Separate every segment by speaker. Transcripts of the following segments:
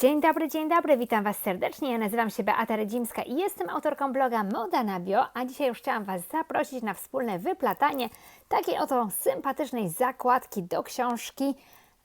Speaker 1: Dzień dobry, dzień dobry, witam Was serdecznie. Ja nazywam się Beata Redzimska i jestem autorką bloga Moda na Bio, a dzisiaj już chciałam Was zaprosić na wspólne wyplatanie takiej oto sympatycznej zakładki do książki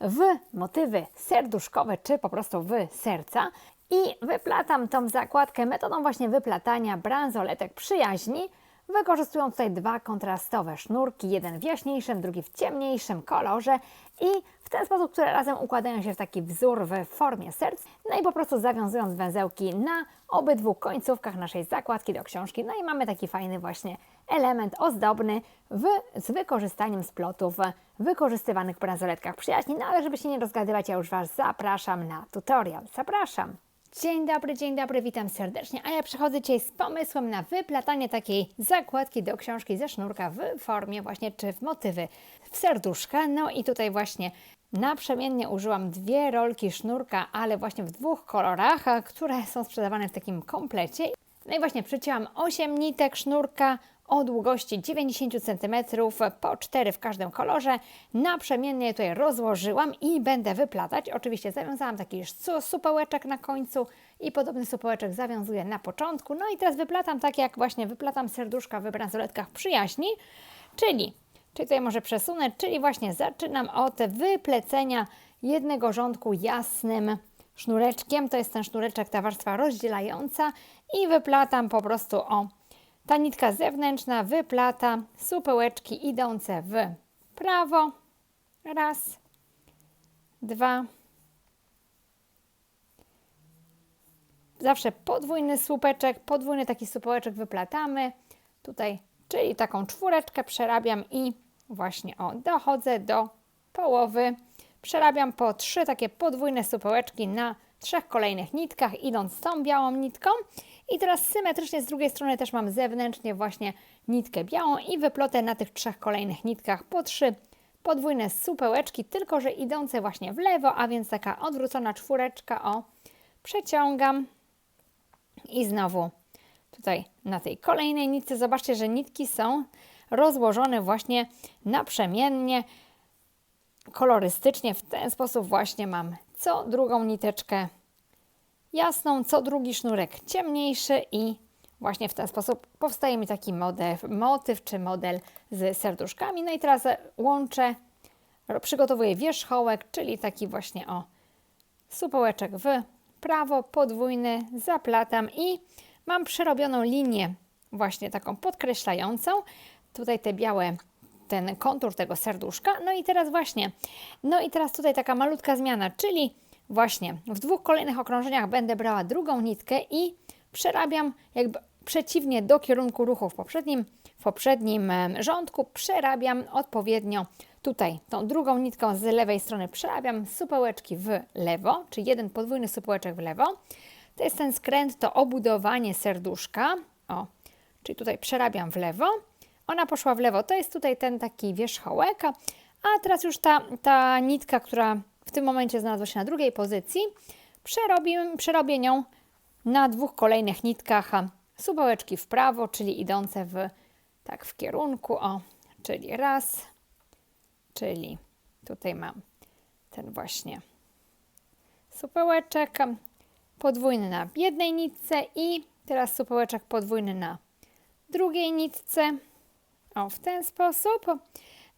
Speaker 1: w motywy serduszkowe czy po prostu w serca. I wyplatam tą zakładkę metodą właśnie wyplatania bransoletek przyjaźni, Wykorzystują tutaj dwa kontrastowe sznurki, jeden w jaśniejszym, drugi w ciemniejszym kolorze i w ten sposób, które razem układają się w taki wzór w formie serc. No i po prostu zawiązując węzełki na obydwu końcówkach naszej zakładki do książki. No i mamy taki fajny właśnie element ozdobny w, z wykorzystaniem splotów wykorzystywanych w bransoletkach przyjaźni. No ale żeby się nie rozgadywać, ja już Was zapraszam na tutorial. Zapraszam! Dzień dobry, dzień dobry, witam serdecznie. A ja przychodzę dzisiaj z pomysłem na wyplatanie takiej zakładki do książki ze sznurka w formie właśnie czy w motywy w serduszka. No i tutaj właśnie naprzemiennie użyłam dwie rolki sznurka, ale właśnie w dwóch kolorach, które są sprzedawane w takim komplecie. No i właśnie przycięłam 8 nitek sznurka o długości 90 cm, po 4 w każdym kolorze. Naprzemiennie tutaj rozłożyłam i będę wyplatać. Oczywiście zawiązałam taki supełeczek na końcu i podobny supełeczek zawiązuję na początku. No i teraz wyplatam tak, jak właśnie wyplatam serduszka w bransoletkach przyjaźni, czyli, czyli tutaj może przesunę, czyli właśnie zaczynam od wyplecenia jednego rządku jasnym sznureczkiem. To jest ten sznureczek, ta warstwa rozdzielająca i wyplatam po prostu o ta nitka zewnętrzna wyplata supełeczki idące w prawo. Raz, dwa. Zawsze podwójny słupeczek, podwójny taki supełeczek wyplatamy. Tutaj, czyli taką czwóreczkę przerabiam i właśnie o, dochodzę do połowy. Przerabiam po trzy takie podwójne supełeczki na trzech kolejnych nitkach, idąc tą białą nitką. I teraz symetrycznie z drugiej strony też mam zewnętrznie właśnie nitkę białą i wyplotę na tych trzech kolejnych nitkach po trzy podwójne supełeczki, tylko że idące właśnie w lewo, a więc taka odwrócona czwóreczka, o, przeciągam i znowu tutaj na tej kolejnej nitce, zobaczcie, że nitki są rozłożone właśnie naprzemiennie, kolorystycznie, w ten sposób właśnie mam co drugą niteczkę jasną, co drugi sznurek ciemniejszy i właśnie w ten sposób powstaje mi taki model, motyw czy model z serduszkami. No i teraz łączę, przygotowuję wierzchołek, czyli taki właśnie o supełeczek w prawo, podwójny, zaplatam i mam przerobioną linię właśnie taką podkreślającą. Tutaj te białe ten kontur tego serduszka. No i teraz właśnie, no i teraz tutaj taka malutka zmiana, czyli właśnie w dwóch kolejnych okrążeniach będę brała drugą nitkę i przerabiam jakby przeciwnie do kierunku ruchu w poprzednim, w poprzednim rządku, przerabiam odpowiednio tutaj tą drugą nitką z lewej strony przerabiam supełeczki w lewo, czyli jeden podwójny supełeczek w lewo. To jest ten skręt, to obudowanie serduszka. O, czyli tutaj przerabiam w lewo. Ona poszła w lewo, to jest tutaj ten taki wierzchołek, a teraz już ta, ta nitka, która w tym momencie znalazła się na drugiej pozycji, przerobię, nią na dwóch kolejnych nitkach supełeczki w prawo, czyli idące w, tak w kierunku, o, czyli raz, czyli tutaj mam ten właśnie supełeczek podwójny na jednej nitce i teraz supełeczek podwójny na drugiej nitce. O, w ten sposób.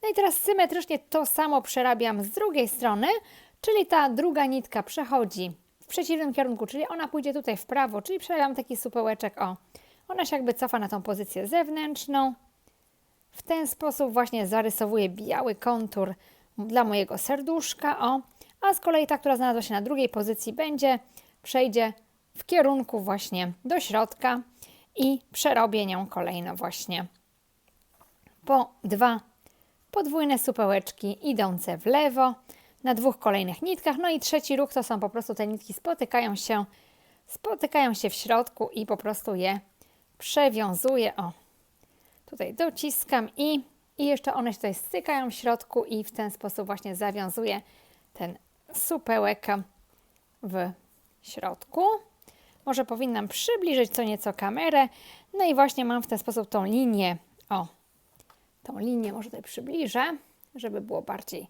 Speaker 1: No i teraz symetrycznie to samo przerabiam z drugiej strony, czyli ta druga nitka przechodzi w przeciwnym kierunku, czyli ona pójdzie tutaj w prawo, czyli przerabiam taki supełeczek, o. Ona się jakby cofa na tą pozycję zewnętrzną. W ten sposób właśnie zarysowuję biały kontur dla mojego serduszka, o. A z kolei ta, która znalazła się na drugiej pozycji, będzie, przejdzie w kierunku właśnie do środka i przerobię nią kolejno właśnie po dwa podwójne supełeczki idące w lewo na dwóch kolejnych nitkach. No i trzeci ruch to są po prostu te nitki spotykają się, spotykają się w środku i po prostu je przewiązuję. O, tutaj dociskam i, i jeszcze one się tutaj stykają w środku i w ten sposób właśnie zawiązuję ten supełek w środku. Może powinnam przybliżyć co nieco kamerę. No i właśnie mam w ten sposób tą linię, o, tą linię może tutaj przybliżę, żeby było bardziej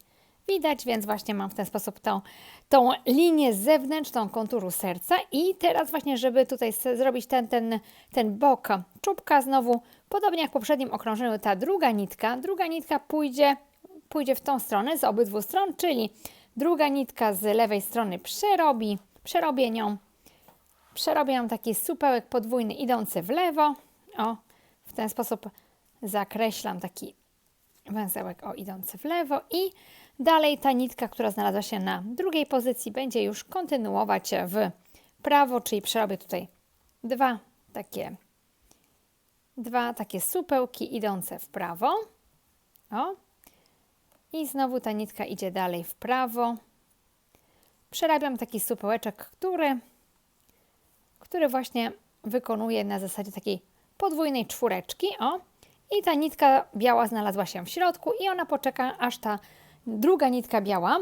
Speaker 1: widać, więc właśnie mam w ten sposób tą, tą linię zewnętrzną konturu serca i teraz właśnie, żeby tutaj zrobić ten, ten, ten bok czubka znowu, podobnie jak w poprzednim okrążeniu, ta druga nitka, druga nitka pójdzie, pójdzie w tą stronę z obydwu stron, czyli druga nitka z lewej strony przerobi, przerobię nią, przerobię ją taki supełek podwójny idący w lewo, o, w ten sposób zakreślam taki węzełek o idący w lewo i dalej ta nitka, która znalazła się na drugiej pozycji będzie już kontynuować w prawo, czyli przerobię tutaj dwa takie dwa takie supełki idące w prawo. O. I znowu ta nitka idzie dalej w prawo. Przerabiam taki supełeczek, który który właśnie wykonuję na zasadzie takiej podwójnej czwóreczki. O. I ta nitka biała znalazła się w środku i ona poczeka, aż ta druga nitka biała,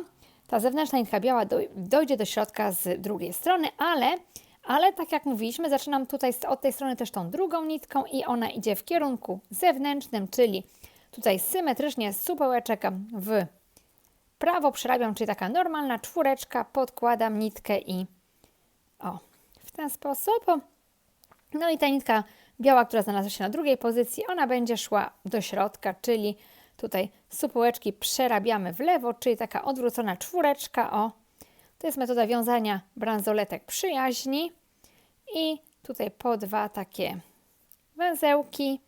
Speaker 1: ta zewnętrzna nitka biała doj- dojdzie do środka z drugiej strony, ale, ale tak jak mówiliśmy, zaczynam tutaj od tej strony też tą drugą nitką i ona idzie w kierunku zewnętrznym, czyli tutaj symetrycznie z supełeczek w prawo przerabiam, czyli taka normalna czwóreczka, podkładam nitkę i o, w ten sposób. No i ta nitka biała, która znalazła się na drugiej pozycji, ona będzie szła do środka, czyli tutaj supełeczki przerabiamy w lewo, czyli taka odwrócona czwóreczka. O, to jest metoda wiązania bransoletek przyjaźni. I tutaj po dwa takie węzełki.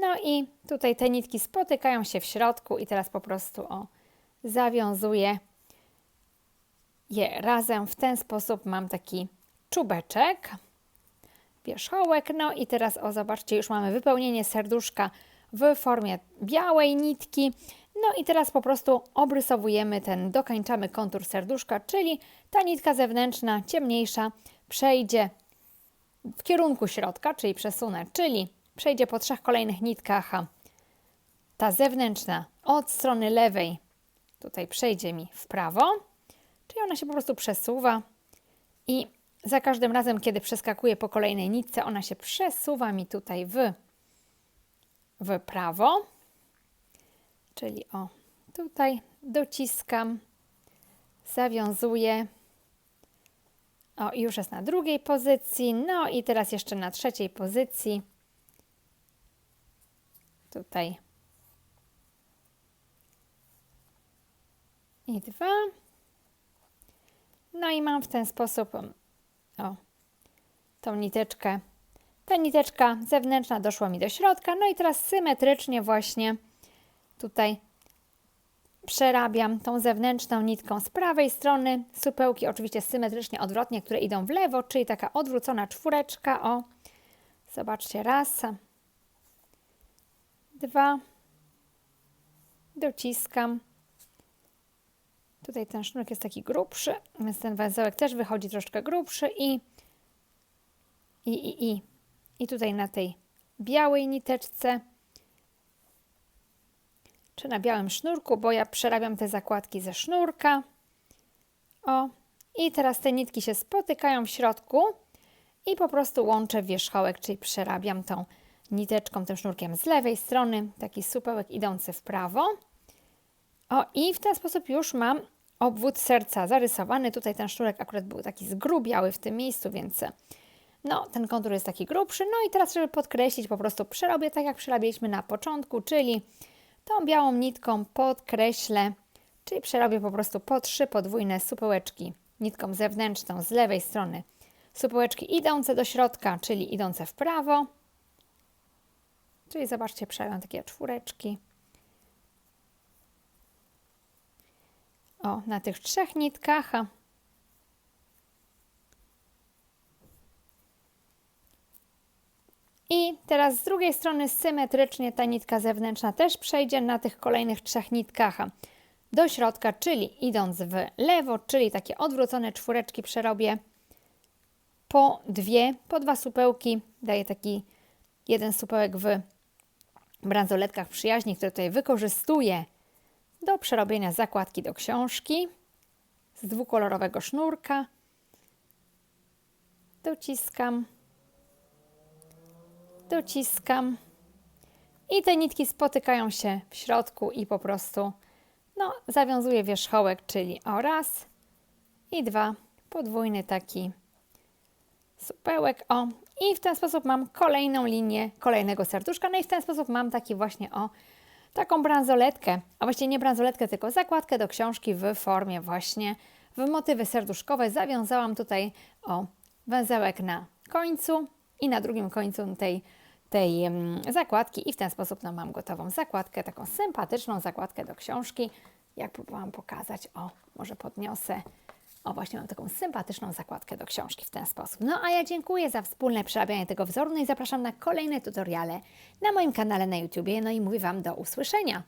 Speaker 1: No i tutaj te nitki spotykają się w środku i teraz po prostu o, zawiązuję je razem. W ten sposób mam taki czubeczek wierzchołek. No i teraz, o zobaczcie, już mamy wypełnienie serduszka w formie białej nitki. No i teraz po prostu obrysowujemy ten, dokańczamy kontur serduszka, czyli ta nitka zewnętrzna, ciemniejsza, przejdzie w kierunku środka, czyli przesunę, czyli przejdzie po trzech kolejnych nitkach. Ta zewnętrzna od strony lewej tutaj przejdzie mi w prawo, czyli ona się po prostu przesuwa i za każdym razem, kiedy przeskakuję po kolejnej nitce, ona się przesuwa mi tutaj w, w prawo. Czyli o, tutaj dociskam, zawiązuję. O, już jest na drugiej pozycji. No i teraz jeszcze na trzeciej pozycji. Tutaj. I dwa. No i mam w ten sposób o, tą niteczkę. Ta niteczka zewnętrzna doszła mi do środka. No i teraz symetrycznie właśnie tutaj przerabiam tą zewnętrzną nitką z prawej strony. Supełki oczywiście symetrycznie odwrotnie, które idą w lewo, czyli taka odwrócona czwóreczka. O, zobaczcie, raz, dwa, dociskam. Tutaj ten sznurek jest taki grubszy, więc ten węzełek też wychodzi troszkę grubszy i, i, i, i, i tutaj na tej białej niteczce czy na białym sznurku, bo ja przerabiam te zakładki ze sznurka. O, i teraz te nitki się spotykają w środku i po prostu łączę wierzchołek, czyli przerabiam tą niteczką, tym sznurkiem z lewej strony, taki supełek idący w prawo. O, i w ten sposób już mam obwód serca zarysowany. Tutaj ten sznurek akurat był taki zgrubiały w tym miejscu, więc no, ten kontur jest taki grubszy. No i teraz, żeby podkreślić, po prostu przerobię tak, jak przerabialiśmy na początku, czyli tą białą nitką podkreślę, czyli przerobię po prostu po trzy podwójne supełeczki nitką zewnętrzną z lewej strony. Supełeczki idące do środka, czyli idące w prawo. Czyli zobaczcie, przerabiam takie czwóreczki. O, na tych trzech nitkach. I teraz z drugiej strony symetrycznie ta nitka zewnętrzna też przejdzie na tych kolejnych trzech nitkach do środka, czyli idąc w lewo, czyli takie odwrócone czwóreczki przerobię po dwie, po dwa supełki. Daję taki jeden supełek w bransoletkach przyjaźni, które tutaj wykorzystuję do przerobienia zakładki do książki z dwukolorowego sznurka. Dociskam, dociskam i te nitki spotykają się w środku i po prostu No, zawiązuję wierzchołek, czyli o raz i dwa, podwójny taki supełek, o. I w ten sposób mam kolejną linię kolejnego serduszka, no i w ten sposób mam taki właśnie, o, taką bransoletkę, a właściwie nie bransoletkę, tylko zakładkę do książki w formie właśnie w motywy serduszkowe. Zawiązałam tutaj, o, węzełek na końcu i na drugim końcu tej, tej zakładki i w ten sposób no, mam gotową zakładkę, taką sympatyczną zakładkę do książki. Jak próbowałam pokazać, o, może podniosę. O, właśnie mam taką sympatyczną zakładkę do książki w ten sposób. No a ja dziękuję za wspólne przerabianie tego wzoru no i zapraszam na kolejne tutoriale na moim kanale na YouTubie. No i mówię Wam do usłyszenia.